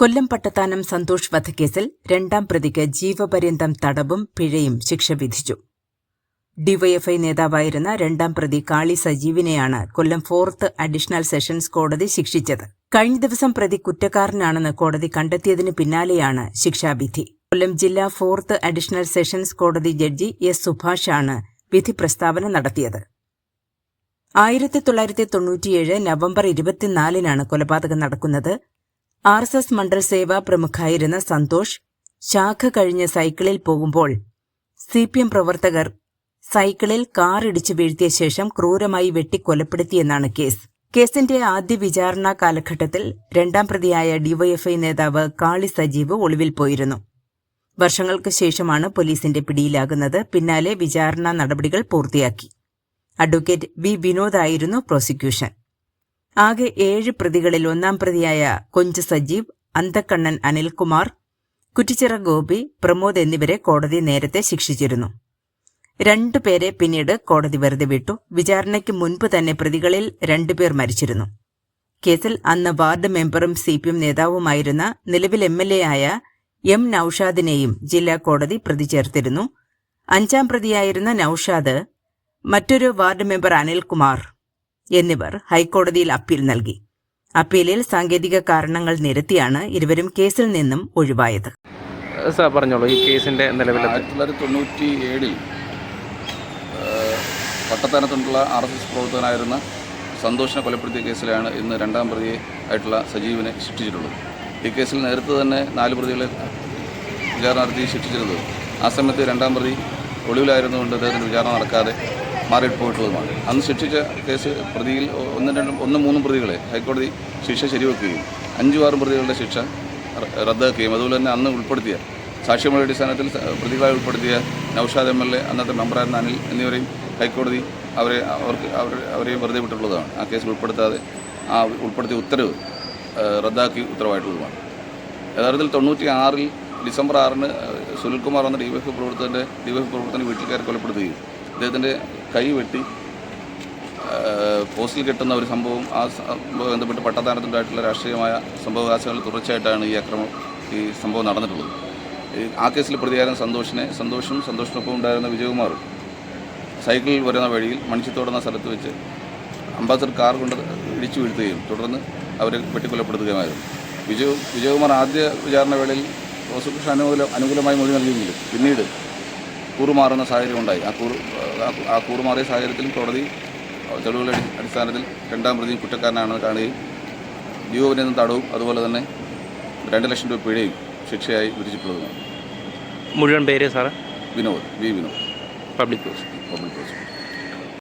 കൊല്ലം പട്ടത്താനം സന്തോഷ് വധക്കേസിൽ രണ്ടാം പ്രതിക്ക് ജീവപര്യന്തം തടവും പിഴയും ശിക്ഷ വിധിച്ചു. ഡിവൈഎഫ്ഐ നേതാവായിരുന്ന രണ്ടാം പ്രതി കാളി സജീവിനെയാണ് കൊല്ലം ഫോർത്ത് അഡീഷണൽ സെഷൻസ് കോടതി ശിക്ഷിച്ചത്. കഴിഞ്ഞ ദിവസം പ്രതി കുറ്റക്കാരനാണെന്ന് കോടതി കണ്ടെത്തിയതിന് പിന്നാലെയാണ് ശിക്ഷാവിധി. കൊല്ലം ജില്ലാ ഫോർത്ത് അഡീഷണൽ സെഷൻസ് കോടതി ജഡ്ജി എസ് സുഭാഷാണ് വിധി പ്രസ്താവന നടത്തിയത്. ആയിരത്തി തൊള്ളായിരത്തി തൊണ്ണൂറ്റിയേഴ് നവംബർ ഇരുപത്തിനാലിനാണ് കൊലപാതകം നടക്കുന്നത്. ആർ എസ് എസ് മണ്ഡൽ സേവാ പ്രമുഖായിരുന്ന സന്തോഷ് ശാഖ കഴിഞ്ഞ് സൈക്കിളിൽ പോകുമ്പോൾ സി പി എം പ്രവർത്തകർ സൈക്കിളിൽ കാർ ഇടിച്ചു വീഴ്ത്തിയ ശേഷം ക്രൂരമായി വെട്ടിക്കൊലപ്പെടുത്തിയെന്നാണ് കേസ്. കേസിന്റെ ആദ്യ വിചാരണ കാലഘട്ടത്തിൽ രണ്ടാം പ്രതിയായ ഡിവൈഎഫ്ഐ നേതാവ് കാളി സജീവ് ഒളിവിൽ പോയിരുന്നു. വർഷങ്ങൾക്ക് ശേഷമാണ് പോലീസിന്റെ പിടിയിലാകുന്നത്. പിന്നാലെ വിചാരണ നടപടികൾ പൂർത്തിയാക്കി. അഡ്വക്കേറ്റ് വി വിനോദായിരുന്നു പ്രോസിക്യൂഷൻ. ആകെ ഏഴ് പ്രതികളിൽ ഒന്നാം പ്രതിയായ കൊഞ്ച് സജീവ് അന്തക്കണ്ണൻ അനിൽകുമാർ കുറ്റിച്ചിറ ഗോപി പ്രമോദ് എന്നിവരെ കോടതി നേരത്തെ ശിക്ഷിച്ചിരുന്നു. രണ്ടു പേരെ പിന്നീട് കോടതി വെറുതെ വിട്ടു. വിചാരണയ്ക്ക് മുൻപ് തന്നെ പ്രതികളിൽ രണ്ടുപേർ മരിച്ചിരുന്നു. കേസിൽ അന്ന് വാർഡ് മെമ്പറും സി പി എം നേതാവുമായിരുന്ന നിലവിൽ എം എൽ എ ആയ എം നൌഷാദിനെയും ജില്ലാ കോടതി പ്രതി ചേർത്തിരുന്നു. അഞ്ചാം പ്രതിയായിരുന്ന നൌഷാദ് മറ്റൊരു വാർഡ് മെമ്പർ അനിൽകുമാർ എന്നിവർ ഹൈക്കോടതിയിൽ അപ്പീൽ നൽകി. അപ്പീലിൽ സാങ്കേതിക കാരണങ്ങൾ നിരത്തിയാണ് ഇരുവരും കേസിൽ നിന്നും ഒഴിവായത്. സാർ പറഞ്ഞോളൂ ഈ കേസിന്റെ നിലവിലെ ആയിരത്തി തൊള്ളായിരത്തി തൊണ്ണൂറ്റി ഏഴിൽ പട്ടത്താനത്തുള്ള ആർ എസ് എസ് പ്രവർത്തകനായിരുന്ന സന്തോഷിനെ കൊലപ്പെടുത്തിയ കേസിലാണ് ഇന്ന് രണ്ടാം പ്രതി ആയിട്ടുള്ള സജീവിനെ ശിക്ഷിച്ചിട്ടുള്ളത്. ഈ കേസിൽ നേരത്തെ തന്നെ നാല് പ്രതികളെ വിചാരണ നടത്തി ശിക്ഷിച്ചിരുന്നത്. ആ സമയത്ത് രണ്ടാം പ്രതി ഒളിവിലായിരുന്നുകൊണ്ട് അദ്ദേഹത്തിന് വിചാരണ നടക്കാതെ മാറിയിട്ട് പോയിട്ടുള്ളതുമാണ് അന്ന് ശിക്ഷിച്ച കേസ് പ്രതിയിൽ ഒന്നും രണ്ടും ഒന്നും മൂന്നും പ്രതികളെ ഹൈക്കോടതി ശിക്ഷ ശരിവെക്കുകയും അഞ്ചു ആറും പ്രതികളുടെ ശിക്ഷ റദ്ദാക്കുകയും അതുപോലെ തന്നെ അന്ന് ഉൾപ്പെടുത്തിയ സാക്ഷ്യമുള്ള അടിസ്ഥാനത്തിൽ പ്രതികളായി ഉൾപ്പെടുത്തിയ നൌഷാദ് എം എൽ എ അന്നത്തെ മെമ്പറായിരുന്ന അനിൽ എന്നിവരെയും ഹൈക്കോടതി അവരെ അവർക്ക് അവർ അവരെയും വെറുതെ വിട്ടിട്ടുള്ളതാണ്. ആ കേസിൽ ഉൾപ്പെടുത്താതെ ആ ഉൾപ്പെടുത്തിയ ഉത്തരവ് റദ്ദാക്കി ഉത്തരവായിട്ടുള്ളതുമാണ്. യഥാർത്ഥത്തിൽ തൊണ്ണൂറ്റി ആറിൽ ഡിസംബർ ആറിന് സുനിൽകുമാർ എന്ന ഡി വൈ എഫ് പ്രവർത്തകന്റെ ഡി വൈ എഫ് പ്രവർത്തകന്റെ വീട്ടിൽ കയറി കൊലപ്പെടുത്തുകയും അദ്ദേഹത്തിന്റെ കൈ വെട്ടി പോസ്റ്റിൽ കിട്ടുന്ന ഒരു സംഭവം ആ ബന്ധപ്പെട്ട് പട്ടത്താനത്തുണ്ടായിട്ടുള്ള രാഷ്ട്രീയമായ സംഭവവികാസങ്ങളിൽ തുടർച്ചയായിട്ടാണ് ഈ അക്രമം ഈ സംഭവം നടന്നിട്ടുള്ളത്. ആ കേസിൽ പ്രതിയായ സന്തോഷിനെ സന്തോഷും സന്തോഷിനൊപ്പം ഉണ്ടായിരുന്ന വിജയകുമാറും സൈക്കിളിൽ വരുന്ന വഴിയിൽ മണിച്ചിത്തോട് എന്ന സ്ഥലത്ത് വെച്ച് അംബാസഡർ കാർ കൊണ്ട് ഇടിച്ചു വീഴ്ത്തുകയും തുടർന്ന് അവരെ വെട്ടിക്കൊലപ്പെടുത്തുകയുമായിരുന്നു. വിജയ് വിജയകുമാർ ആദ്യ വിചാരണ വേളയിൽ പ്രോസിക്യൂഷൻ അനുകൂല അനുകൂലമായി മൊഴി നൽകിയെങ്കിലും പിന്നീട് കൂറുമാറുന്ന സാഹചര്യം ഉണ്ടായി. ആ കൂറു ആ- കൂറുമാറിയ സാഹചര്യത്തിലും കോടതി തെളിവുകളുടെ അടിസ്ഥാനത്തിൽ രണ്ടാം പ്രതി കുറ്റക്കാരനാണെന്ന് കാണുകയും ജീവപര്യന്തം തടവും അതുപോലെ തന്നെ രണ്ട് ലക്ഷം രൂപ പിഴയും ശിക്ഷയായി വിധിച്ചിട്ടുള്ളതുമാണ്. മുഴുവൻ പേര് sir? Vinod V Vinod. Public public prosecutor.